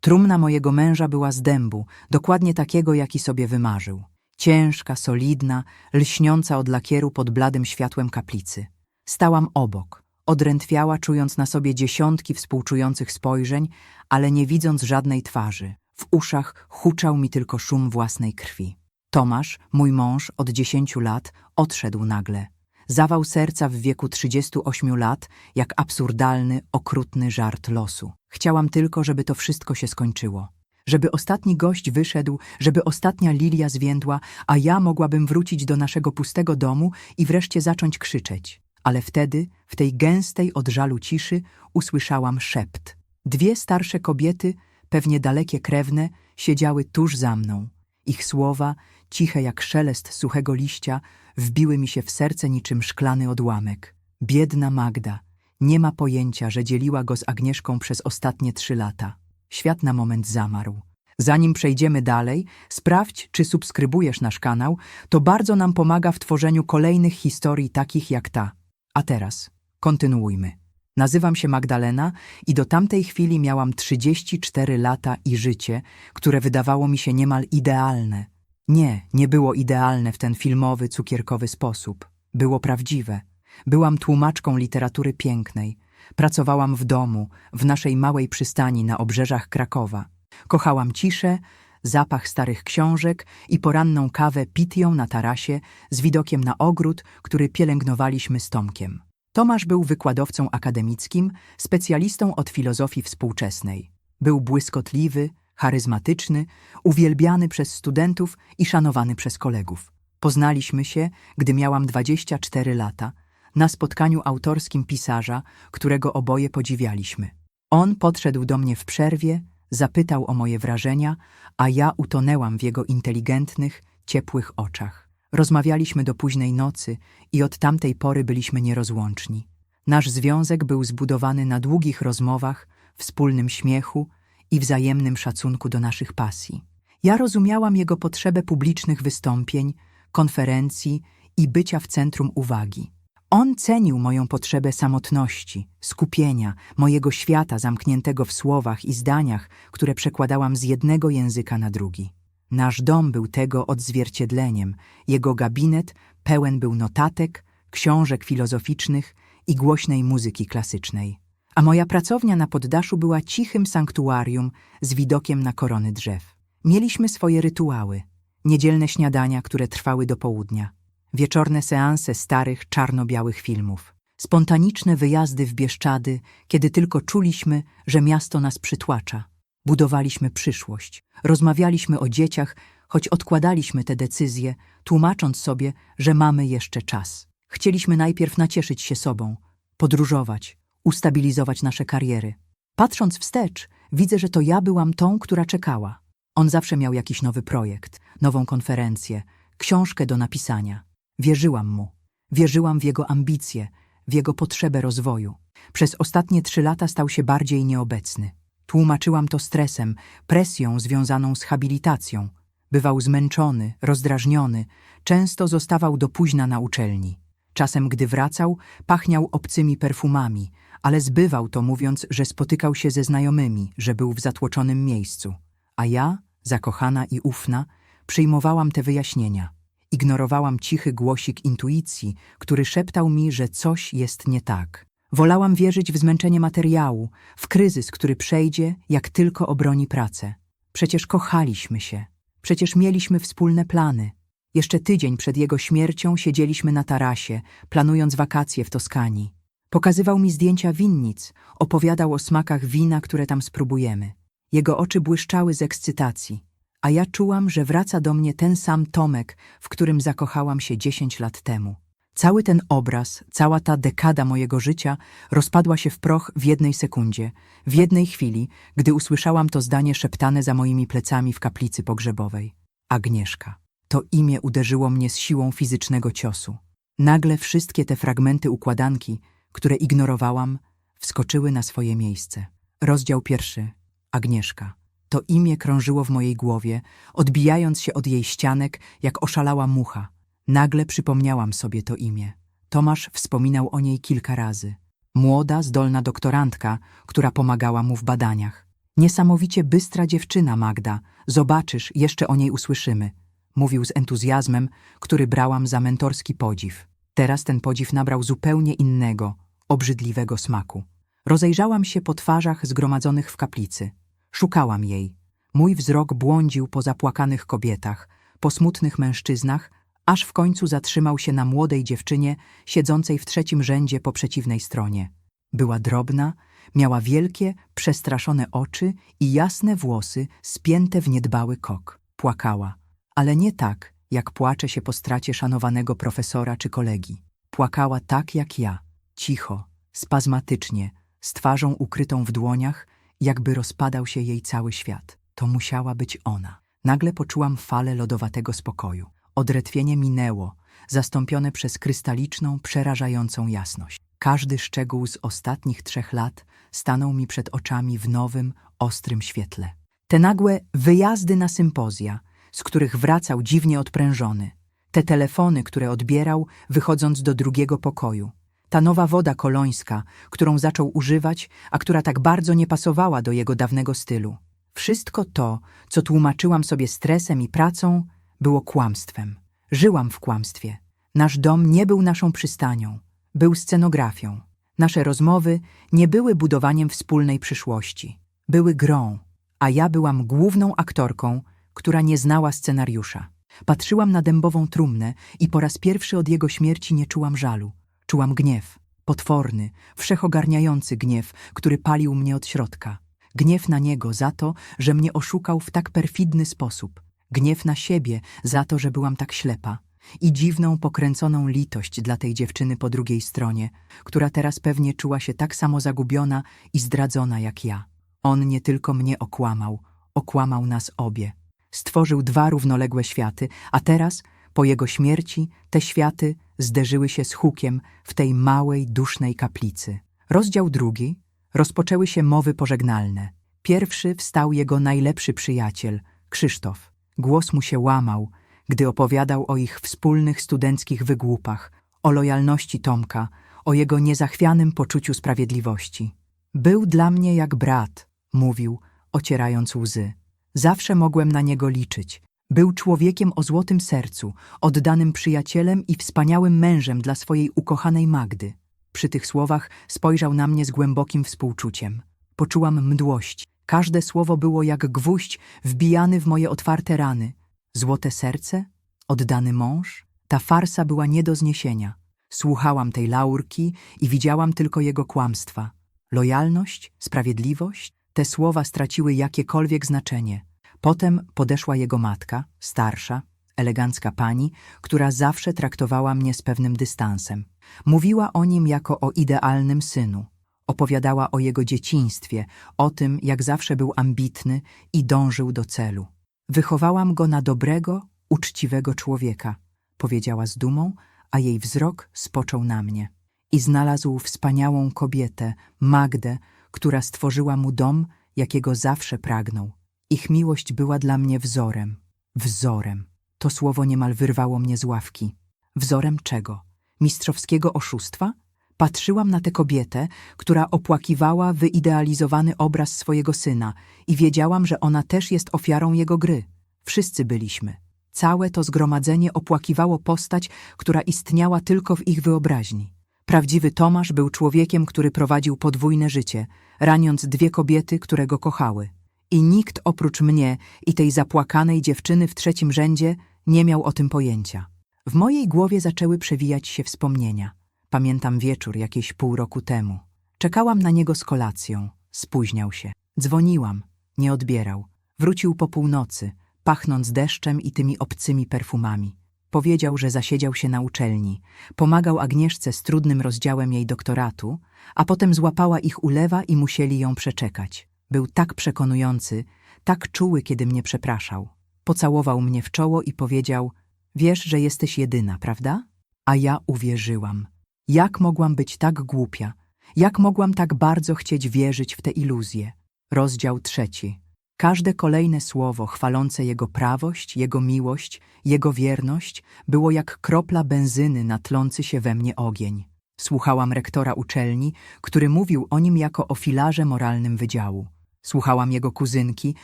Trumna mojego męża była z dębu, dokładnie takiego, jaki sobie wymarzył. Ciężka, solidna, lśniąca od lakieru pod bladym światłem kaplicy. Stałam obok, odrętwiała, czując na sobie dziesiątki współczujących spojrzeń, ale nie widząc żadnej twarzy. W uszach huczał mi tylko szum własnej krwi. Tomasz, mój mąż, od dziesięciu lat, odszedł nagle. Zawał serca w wieku 38 lat, jak absurdalny, okrutny żart losu. Chciałam tylko, żeby to wszystko się skończyło. Żeby ostatni gość wyszedł, żeby ostatnia lilia zwiędła, a ja mogłabym wrócić do naszego pustego domu i wreszcie zacząć krzyczeć. Ale wtedy, w tej gęstej od żalu ciszy, usłyszałam szept. Dwie starsze kobiety, pewnie dalekie krewne, siedziały tuż za mną. Ich słowa, ciche jak szelest suchego liścia, wbiły mi się w serce niczym szklany odłamek. Biedna Magda, nie ma pojęcia, że dzieliła go z Agnieszką przez ostatnie trzy lata. Świat na moment zamarł. Zanim przejdziemy dalej, sprawdź, czy subskrybujesz nasz kanał, to bardzo nam pomaga w tworzeniu kolejnych historii takich jak ta. A teraz, kontynuujmy. Nazywam się Magdalena i do tamtej chwili miałam 34 lata i życie, które wydawało mi się niemal idealne. Nie, nie było idealne w ten filmowy, cukierkowy sposób. Było prawdziwe. Byłam tłumaczką literatury pięknej. Pracowałam w domu, w naszej małej przystani na obrzeżach Krakowa. Kochałam ciszę, zapach starych książek i poranną kawę pitją na tarasie z widokiem na ogród, który pielęgnowaliśmy z Tomkiem. Tomasz był wykładowcą akademickim, specjalistą od filozofii współczesnej. Był błyskotliwy, charyzmatyczny, uwielbiany przez studentów i szanowany przez kolegów. Poznaliśmy się, gdy miałam 24 lata, na spotkaniu autorskim pisarza, którego oboje podziwialiśmy. On podszedł do mnie w przerwie, zapytał o moje wrażenia, a ja utonęłam w jego inteligentnych, ciepłych oczach. Rozmawialiśmy do późnej nocy i od tamtej pory byliśmy nierozłączni. Nasz związek był zbudowany na długich rozmowach, wspólnym śmiechu i wzajemnym szacunku do naszych pasji. Ja rozumiałam jego potrzebę publicznych wystąpień, konferencji i bycia w centrum uwagi. On cenił moją potrzebę samotności, skupienia, mojego świata zamkniętego w słowach i zdaniach, które przekładałam z jednego języka na drugi. Nasz dom był tego odzwierciedleniem, jego gabinet pełen był notatek, książek filozoficznych i głośnej muzyki klasycznej. A moja pracownia na poddaszu była cichym sanktuarium z widokiem na korony drzew. Mieliśmy swoje rytuały, niedzielne śniadania, które trwały do południa, wieczorne seanse starych, czarno-białych filmów, spontaniczne wyjazdy w Bieszczady, kiedy tylko czuliśmy, że miasto nas przytłacza. Budowaliśmy przyszłość, rozmawialiśmy o dzieciach, choć odkładaliśmy te decyzje, tłumacząc sobie, że mamy jeszcze czas. Chcieliśmy najpierw nacieszyć się sobą, podróżować, ustabilizować nasze kariery. Patrząc wstecz, widzę, że to ja byłam tą, która czekała. On zawsze miał jakiś nowy projekt, nową konferencję, książkę do napisania. Wierzyłam mu. Wierzyłam w jego ambicje, w jego potrzebę rozwoju. Przez ostatnie trzy lata stał się bardziej nieobecny. Tłumaczyłam to stresem, presją związaną z habilitacją. Bywał zmęczony, rozdrażniony, często zostawał do późna na uczelni. Czasem, gdy wracał, pachniał obcymi perfumami, ale zbywał to mówiąc, że spotykał się ze znajomymi, że był w zatłoczonym miejscu. A ja, zakochana i ufna, przyjmowałam te wyjaśnienia. Ignorowałam cichy głosik intuicji, który szeptał mi, że coś jest nie tak. Wolałam wierzyć w zmęczenie materiału, w kryzys, który przejdzie, jak tylko obroni pracę. Przecież kochaliśmy się. Przecież mieliśmy wspólne plany. Jeszcze tydzień przed jego śmiercią siedzieliśmy na tarasie, planując wakacje w Toskanii. Pokazywał mi zdjęcia winnic, opowiadał o smakach wina, które tam spróbujemy. Jego oczy błyszczały z ekscytacji, a ja czułam, że wraca do mnie ten sam Tomek, w którym zakochałam się dziesięć lat temu. Cały ten obraz, cała ta dekada mojego życia rozpadła się w proch w jednej sekundzie, w jednej chwili, gdy usłyszałam to zdanie szeptane za moimi plecami w kaplicy pogrzebowej. Agnieszka. To imię uderzyło mnie z siłą fizycznego ciosu. Nagle wszystkie te fragmenty układanki, które ignorowałam, wskoczyły na swoje miejsce. Rozdział pierwszy. Agnieszka. To imię krążyło w mojej głowie, odbijając się od jej ścianek, jak oszalała mucha. Nagle przypomniałam sobie to imię. Tomasz wspominał o niej kilka razy. Młoda, zdolna doktorantka, która pomagała mu w badaniach. Niesamowicie bystra dziewczyna, Magda. Zobaczysz, jeszcze o niej usłyszymy. Mówił z entuzjazmem, który brałam za mentorski podziw. Teraz ten podziw nabrał zupełnie innego, obrzydliwego smaku. Rozejrzałam się po twarzach zgromadzonych w kaplicy. Szukałam jej. Mój wzrok błądził po zapłakanych kobietach, po smutnych mężczyznach, aż w końcu zatrzymał się na młodej dziewczynie siedzącej w trzecim rzędzie po przeciwnej stronie. Była drobna, miała wielkie, przestraszone oczy i jasne włosy spięte w niedbały kok. Płakała, ale nie tak, jak płacze się po stracie szanowanego profesora czy kolegi. Płakała tak jak ja, cicho, spazmatycznie, z twarzą ukrytą w dłoniach, jakby rozpadał się jej cały świat. To musiała być ona. Nagle poczułam falę lodowatego spokoju. Odretwienie minęło, zastąpione przez krystaliczną, przerażającą jasność. Każdy szczegół z ostatnich trzech lat stanął mi przed oczami w nowym, ostrym świetle. Te nagłe wyjazdy na sympozja, z których wracał dziwnie odprężony, te telefony, które odbierał, wychodząc do drugiego pokoju, ta nowa woda kolońska, którą zaczął używać, a która tak bardzo nie pasowała do jego dawnego stylu. Wszystko to, co tłumaczyłam sobie stresem i pracą, było kłamstwem. Żyłam w kłamstwie. Nasz dom nie był naszą przystanią, był scenografią. Nasze rozmowy nie były budowaniem wspólnej przyszłości, były grą, a ja byłam główną aktorką, która nie znała scenariusza. Patrzyłam na dębową trumnę i po raz pierwszy od jego śmierci nie czułam żalu. Czułam gniew, potworny, wszechogarniający gniew, który palił mnie od środka. Gniew na niego za to, że mnie oszukał w tak perfidny sposób. Gniew na siebie za to, że byłam tak ślepa. I dziwną, pokręconą litość dla tej dziewczyny po drugiej stronie, która teraz pewnie czuła się tak samo zagubiona i zdradzona jak ja. On nie tylko mnie okłamał, okłamał nas obie. Stworzył dwa równoległe światy, a teraz, po jego śmierci, te światy zderzyły się z hukiem w tej małej, dusznej kaplicy. Rozdział drugi. Rozpoczęły się mowy pożegnalne. Pierwszy wstał jego najlepszy przyjaciel, Krzysztof. Głos mu się łamał, gdy opowiadał o ich wspólnych studenckich wygłupach, o lojalności Tomka, o jego niezachwianym poczuciu sprawiedliwości. Był dla mnie jak brat, mówił, ocierając łzy. Zawsze mogłem na niego liczyć. Był człowiekiem o złotym sercu, oddanym przyjacielem i wspaniałym mężem dla swojej ukochanej Magdy. Przy tych słowach spojrzał na mnie z głębokim współczuciem. Poczułam mdłość. Każde słowo było jak gwóźdź wbijany w moje otwarte rany. Złote serce? Oddany mąż? Ta farsa była nie do zniesienia. Słuchałam tej laurki i widziałam tylko jego kłamstwa. Lojalność? Sprawiedliwość? Te słowa straciły jakiekolwiek znaczenie. Potem podeszła jego matka, starsza, elegancka pani, która zawsze traktowała mnie z pewnym dystansem. Mówiła o nim jako o idealnym synu. Opowiadała o jego dzieciństwie, o tym, jak zawsze był ambitny i dążył do celu. Wychowałam go na dobrego, uczciwego człowieka, powiedziała z dumą, a jej wzrok spoczął na mnie. I znalazł wspaniałą kobietę, Magdę, która stworzyła mu dom, jakiego zawsze pragnął. Ich miłość była dla mnie wzorem. Wzorem. To słowo niemal wyrwało mnie z ławki. Wzorem czego? Mistrzowskiego oszustwa? Patrzyłam na tę kobietę, która opłakiwała wyidealizowany obraz swojego syna i wiedziałam, że ona też jest ofiarą jego gry. Wszyscy byliśmy. Całe to zgromadzenie opłakiwało postać, która istniała tylko w ich wyobraźni. Prawdziwy Tomasz był człowiekiem, który prowadził podwójne życie, raniąc dwie kobiety, które go kochały. I nikt oprócz mnie i tej zapłakanej dziewczyny w trzecim rzędzie nie miał o tym pojęcia. W mojej głowie zaczęły przewijać się wspomnienia. Pamiętam wieczór jakieś pół roku temu. Czekałam na niego z kolacją. Spóźniał się. Dzwoniłam. Nie odbierał. Wrócił po północy, pachnąc deszczem i tymi obcymi perfumami. Powiedział, że zasiedział się na uczelni. Pomagał Agnieszce z trudnym rozdziałem jej doktoratu, a potem złapała ich ulewa i musieli ją przeczekać. Był tak przekonujący, tak czuły, kiedy mnie przepraszał. Pocałował mnie w czoło i powiedział: Wiesz, że jesteś jedyna, prawda? A ja uwierzyłam. Jak mogłam być tak głupia? Jak mogłam tak bardzo chcieć wierzyć w te iluzje? Rozdział trzeci. Każde kolejne słowo chwalące jego prawość, jego miłość, jego wierność było jak kropla benzyny na tlący się we mnie ogień. Słuchałam rektora uczelni, który mówił o nim jako o filarze moralnym wydziału. Słuchałam jego kuzynki,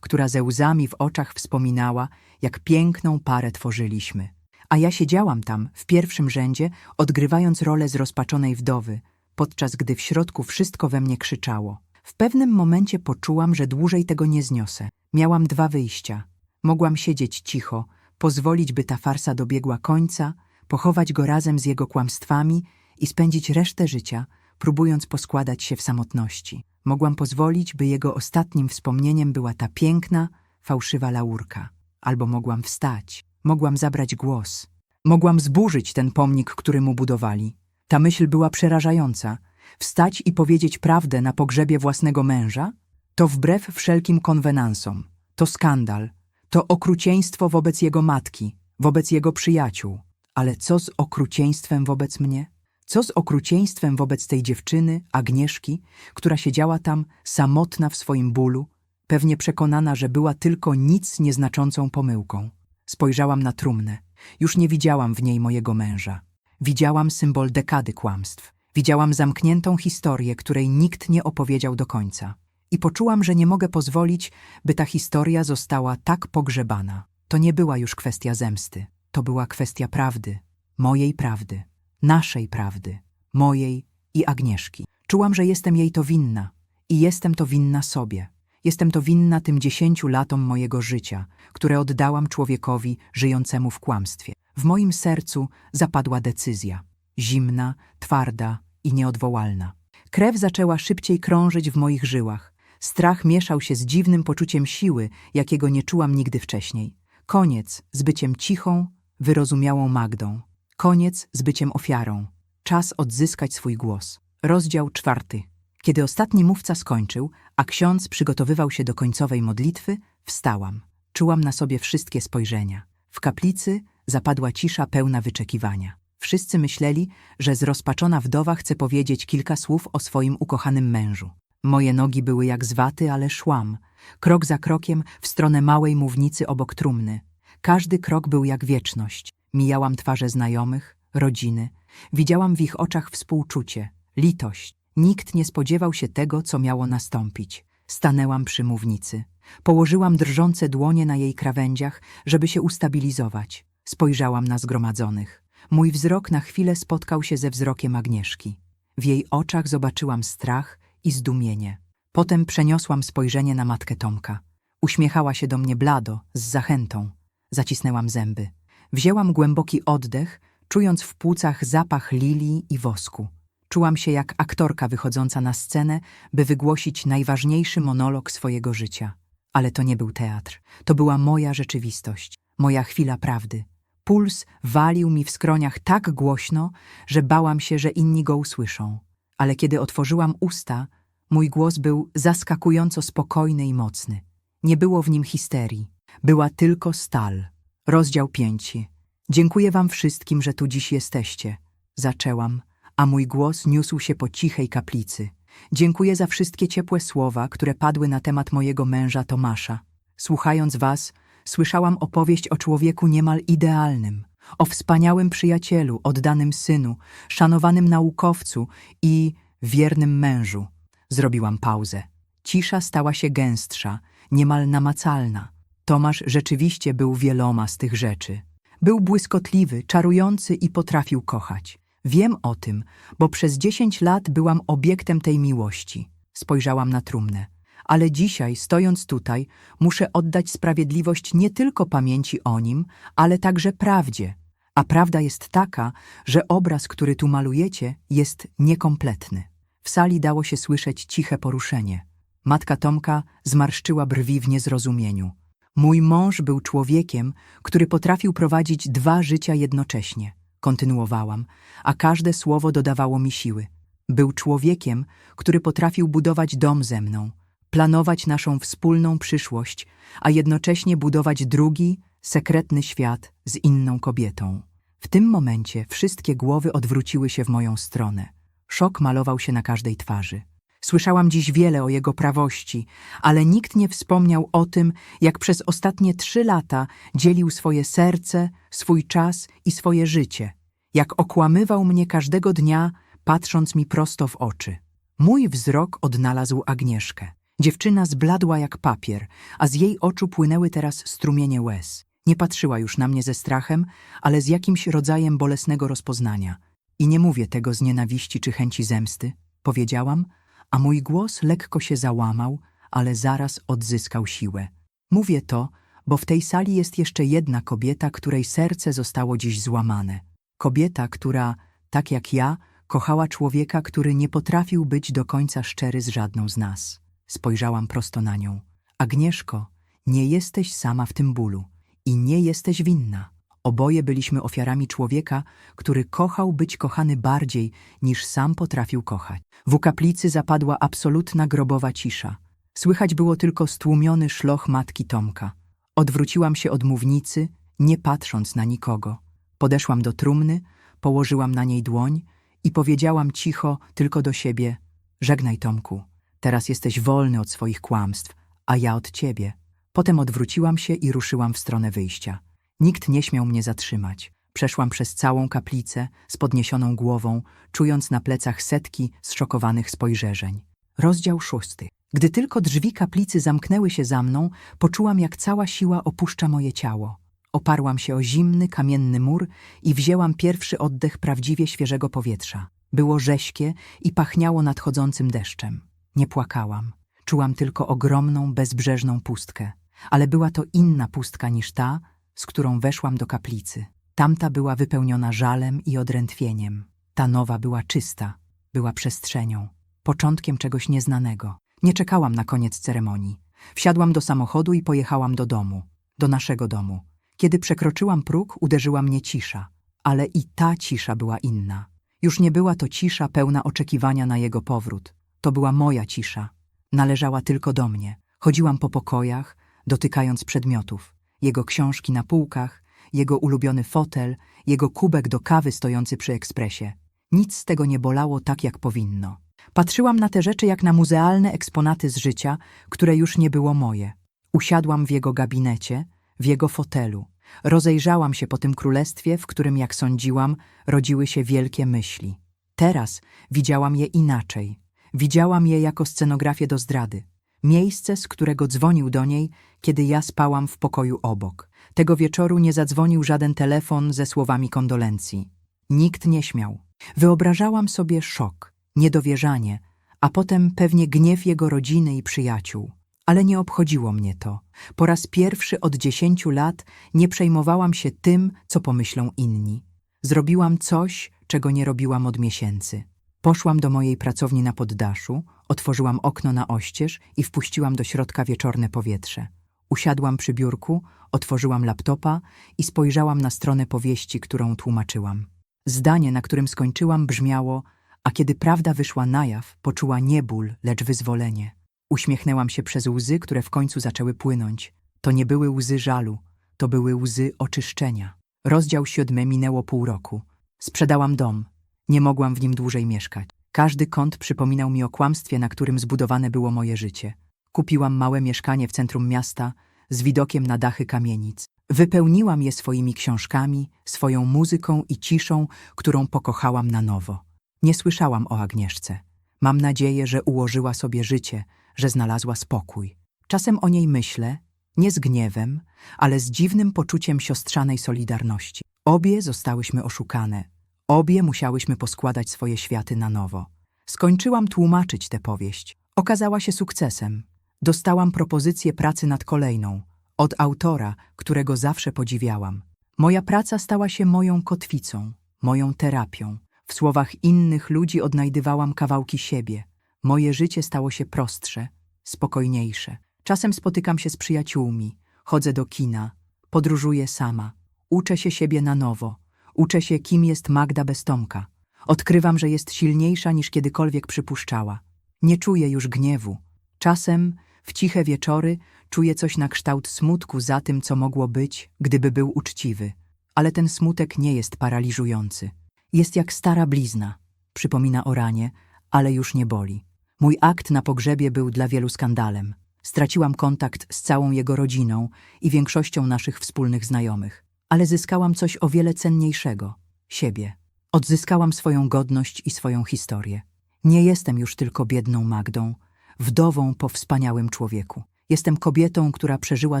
która ze łzami w oczach wspominała, jak piękną parę tworzyliśmy. A ja siedziałam tam, w pierwszym rzędzie, odgrywając rolę zrozpaczonej wdowy, podczas gdy w środku wszystko we mnie krzyczało. W pewnym momencie poczułam, że dłużej tego nie zniosę. Miałam dwa wyjścia. Mogłam siedzieć cicho, pozwolić, by ta farsa dobiegła końca, pochować go razem z jego kłamstwami i spędzić resztę życia, próbując poskładać się w samotności. Mogłam pozwolić, by jego ostatnim wspomnieniem była ta piękna, fałszywa laurka. Albo mogłam wstać, mogłam zabrać głos. Mogłam zburzyć ten pomnik, który mu budowali. Ta myśl była przerażająca. Wstać i powiedzieć prawdę na pogrzebie własnego męża? To wbrew wszelkim konwenansom. To skandal. To okrucieństwo wobec jego matki, wobec jego przyjaciół. Ale co z okrucieństwem wobec mnie? Co z okrucieństwem wobec tej dziewczyny, Agnieszki, która siedziała tam samotna w swoim bólu, pewnie przekonana, że była tylko nic nieznaczącą pomyłką? Spojrzałam na trumnę. Już nie widziałam w niej mojego męża. Widziałam symbol dekady kłamstw. Widziałam zamkniętą historię, której nikt nie opowiedział do końca. I poczułam, że nie mogę pozwolić, by ta historia została tak pogrzebana. To nie była już kwestia zemsty. To była kwestia prawdy. Mojej prawdy. Naszej prawdy. Mojej i Agnieszki. Czułam, że jestem jej to winna. I jestem to winna sobie. Jestem to winna tym dziesięciu latom mojego życia, które oddałam człowiekowi żyjącemu w kłamstwie. W moim sercu zapadła decyzja. Zimna, twarda i nieodwołalna. Krew zaczęła szybciej krążyć w moich żyłach. Strach mieszał się z dziwnym poczuciem siły, jakiego nie czułam nigdy wcześniej. Koniec z byciem cichą, wyrozumiałą Magdą. Koniec z byciem ofiarą. Czas odzyskać swój głos. Rozdział czwarty. Kiedy ostatni mówca skończył, a ksiądz przygotowywał się do końcowej modlitwy, wstałam. Czułam na sobie wszystkie spojrzenia. W kaplicy zapadła cisza pełna wyczekiwania. Wszyscy myśleli, że zrozpaczona wdowa chce powiedzieć kilka słów o swoim ukochanym mężu. Moje nogi były jak z waty, ale szłam, krok za krokiem w stronę małej mównicy obok trumny. Każdy krok był jak wieczność. Mijałam twarze znajomych, rodziny. Widziałam w ich oczach współczucie, litość. Nikt nie spodziewał się tego, co miało nastąpić. Stanęłam przy mównicy. Położyłam drżące dłonie na jej krawędziach, żeby się ustabilizować. Spojrzałam na zgromadzonych. Mój wzrok na chwilę spotkał się ze wzrokiem Agnieszki. W jej oczach zobaczyłam strach i zdumienie. Potem przeniosłam spojrzenie na matkę Tomka. Uśmiechała się do mnie blado, z zachętą. Zacisnęłam zęby. Wzięłam głęboki oddech, czując w płucach zapach lilii i wosku. Czułam się jak aktorka wychodząca na scenę, by wygłosić najważniejszy monolog swojego życia. Ale to nie był teatr. To była moja rzeczywistość, moja chwila prawdy. Puls walił mi w skroniach tak głośno, że bałam się, że inni go usłyszą. Ale kiedy otworzyłam usta, mój głos był zaskakująco spokojny i mocny. Nie było w nim histerii. Była tylko stal. Rozdział pięci. Dziękuję wam wszystkim, że tu dziś jesteście. Zaczęłam, a mój głos niósł się po cichej kaplicy. Dziękuję za wszystkie ciepłe słowa, które padły na temat mojego męża Tomasza. Słuchając was, słyszałam opowieść o człowieku niemal idealnym, o wspaniałym przyjacielu, oddanym synu, szanowanym naukowcu i wiernym mężu. Zrobiłam pauzę. Cisza stała się gęstsza, niemal namacalna. Tomasz rzeczywiście był wieloma z tych rzeczy. Był błyskotliwy, czarujący i potrafił kochać. Wiem o tym, bo przez dziesięć lat byłam obiektem tej miłości. Spojrzałam na trumnę. Ale dzisiaj, stojąc tutaj, muszę oddać sprawiedliwość nie tylko pamięci o nim, ale także prawdzie. A prawda jest taka, że obraz, który tu malujecie, jest niekompletny. W sali dało się słyszeć ciche poruszenie. Matka Tomka zmarszczyła brwi w niezrozumieniu. Mój mąż był człowiekiem, który potrafił prowadzić dwa życia jednocześnie. Kontynuowałam, a każde słowo dodawało mi siły. Był człowiekiem, który potrafił budować dom ze mną, planować naszą wspólną przyszłość, a jednocześnie budować drugi, sekretny świat z inną kobietą. W tym momencie wszystkie głowy odwróciły się w moją stronę. Szok malował się na każdej twarzy. Słyszałam dziś wiele o jego prawości, ale nikt nie wspomniał o tym, jak przez ostatnie trzy lata dzielił swoje serce, swój czas i swoje życie, jak okłamywał mnie każdego dnia, patrząc mi prosto w oczy. Mój wzrok odnalazł Agnieszkę. Dziewczyna zbladła jak papier, a z jej oczu płynęły teraz strumienie łez. Nie patrzyła już na mnie ze strachem, ale z jakimś rodzajem bolesnego rozpoznania. I nie mówię tego z nienawiści czy chęci zemsty, powiedziałam, a mój głos lekko się załamał, ale zaraz odzyskał siłę. Mówię to, bo w tej sali jest jeszcze jedna kobieta, której serce zostało dziś złamane. Kobieta, która, tak jak ja, kochała człowieka, który nie potrafił być do końca szczery z żadną z nas. Spojrzałam prosto na nią. Agnieszko, nie jesteś sama w tym bólu i nie jesteś winna. Oboje byliśmy ofiarami człowieka, który kochał być kochany bardziej niż sam potrafił kochać. W kaplicy zapadła absolutna grobowa cisza. Słychać było tylko stłumiony szloch matki Tomka. Odwróciłam się od mównicy, nie patrząc na nikogo. Podeszłam do trumny, położyłam na niej dłoń i powiedziałam cicho tylko do siebie: Żegnaj, Tomku, teraz jesteś wolny od swoich kłamstw, a ja od ciebie. Potem odwróciłam się i ruszyłam w stronę wyjścia. Nikt nie śmiał mnie zatrzymać. Przeszłam przez całą kaplicę z podniesioną głową, czując na plecach setki zszokowanych spojrzeń. Rozdział szósty. Gdy tylko drzwi kaplicy zamknęły się za mną, poczułam, jak cała siła opuszcza moje ciało. Oparłam się o zimny, kamienny mur i wzięłam pierwszy oddech prawdziwie świeżego powietrza. Było rześkie i pachniało nadchodzącym deszczem. Nie płakałam. Czułam tylko ogromną, bezbrzeżną pustkę. Ale była to inna pustka niż ta, z którą weszłam do kaplicy. Tamta była wypełniona żalem i odrętwieniem. Ta nowa była czysta, była przestrzenią, początkiem czegoś nieznanego. Nie czekałam na koniec ceremonii. Wsiadłam do samochodu i pojechałam do domu, do naszego domu. Kiedy przekroczyłam próg, uderzyła mnie cisza, ale i ta cisza była inna. Już nie była to cisza pełna oczekiwania na jego powrót. To była moja cisza. Należała tylko do mnie. Chodziłam po pokojach, dotykając przedmiotów. Jego książki na półkach, jego ulubiony fotel, jego kubek do kawy stojący przy ekspresie. Nic z tego nie bolało tak, jak powinno. Patrzyłam na te rzeczy jak na muzealne eksponaty z życia, które już nie było moje. Usiadłam w jego gabinecie, w jego fotelu. Rozejrzałam się po tym królestwie, w którym, jak sądziłam, rodziły się wielkie myśli. Teraz widziałam je inaczej. Widziałam je jako scenografię do zdrady. Miejsce, z którego dzwonił do niej, kiedy ja spałam w pokoju obok. Tego wieczoru nie zadzwonił żaden telefon ze słowami kondolencji. Nikt nie śmiał. Wyobrażałam sobie szok, niedowierzanie, a potem pewnie gniew jego rodziny i przyjaciół. Ale nie obchodziło mnie to. Po raz pierwszy od dziesięciu lat nie przejmowałam się tym, co pomyślą inni. Zrobiłam coś, czego nie robiłam od miesięcy. Poszłam do mojej pracowni na poddaszu, otworzyłam okno na oścież i wpuściłam do środka wieczorne powietrze. Usiadłam przy biurku, otworzyłam laptopa i spojrzałam na stronę powieści, którą tłumaczyłam. Zdanie, na którym skończyłam, brzmiało, a kiedy prawda wyszła na jaw, poczuła nie ból, lecz wyzwolenie. Uśmiechnęłam się przez łzy, które w końcu zaczęły płynąć. To nie były łzy żalu, to były łzy oczyszczenia. Rozdział siódmy minęło pół roku. Sprzedałam dom. Nie mogłam w nim dłużej mieszkać. Każdy kąt przypominał mi o kłamstwie, na którym zbudowane było moje życie. Kupiłam małe mieszkanie w centrum miasta z widokiem na dachy kamienic. Wypełniłam je swoimi książkami, swoją muzyką i ciszą, którą pokochałam na nowo. Nie słyszałam o Agnieszce. Mam nadzieję, że ułożyła sobie życie, że znalazła spokój. Czasem o niej myślę, nie z gniewem, ale z dziwnym poczuciem siostrzanej solidarności. Obie zostałyśmy oszukane. Obie musiałyśmy poskładać swoje światy na nowo. Skończyłam tłumaczyć tę powieść. Okazała się sukcesem. Dostałam propozycję pracy nad kolejną, od autora, którego zawsze podziwiałam. Moja praca stała się moją kotwicą, moją terapią. W słowach innych ludzi odnajdywałam kawałki siebie. Moje życie stało się prostsze, spokojniejsze. Czasem spotykam się z przyjaciółmi, chodzę do kina, podróżuję sama, uczę się siebie na nowo, uczę się, kim jest Magda bez Tomka. Odkrywam, że jest silniejsza niż kiedykolwiek przypuszczała. Nie czuję już gniewu. Czasem, w ciche wieczory, czuję coś na kształt smutku za tym, co mogło być, gdyby był uczciwy. Ale ten smutek nie jest paraliżujący. Jest jak stara blizna. Przypomina o ranie, ale już nie boli. Mój akt na pogrzebie był dla wielu skandalem. Straciłam kontakt z całą jego rodziną i większością naszych wspólnych znajomych. Ale zyskałam coś o wiele cenniejszego siebie. Odzyskałam swoją godność i swoją historię. Nie jestem już tylko biedną Magdą. wdową po wspaniałym człowieku. Jestem kobietą, która przeżyła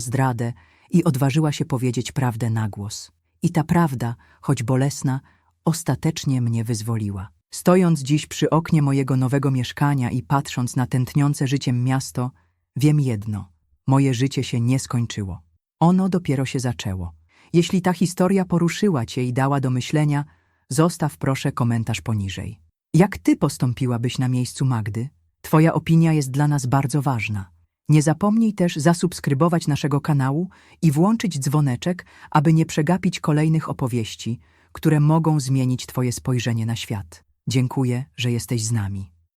zdradę i odważyła się powiedzieć prawdę na głos. I ta prawda, choć bolesna, ostatecznie mnie wyzwoliła. Stojąc dziś przy oknie mojego nowego mieszkania i patrząc na tętniące życiem miasto, wiem jedno: moje życie się nie skończyło. Ono dopiero się zaczęło. Jeśli ta historia poruszyła cię i dała do myślenia, zostaw proszę komentarz poniżej. Jak ty postąpiłabyś na miejscu Magdy? Twoja opinia jest dla nas bardzo ważna. Nie zapomnij też zasubskrybować naszego kanału i włączyć dzwoneczek, aby nie przegapić kolejnych opowieści, które mogą zmienić Twoje spojrzenie na świat. Dziękuję, że jesteś z nami.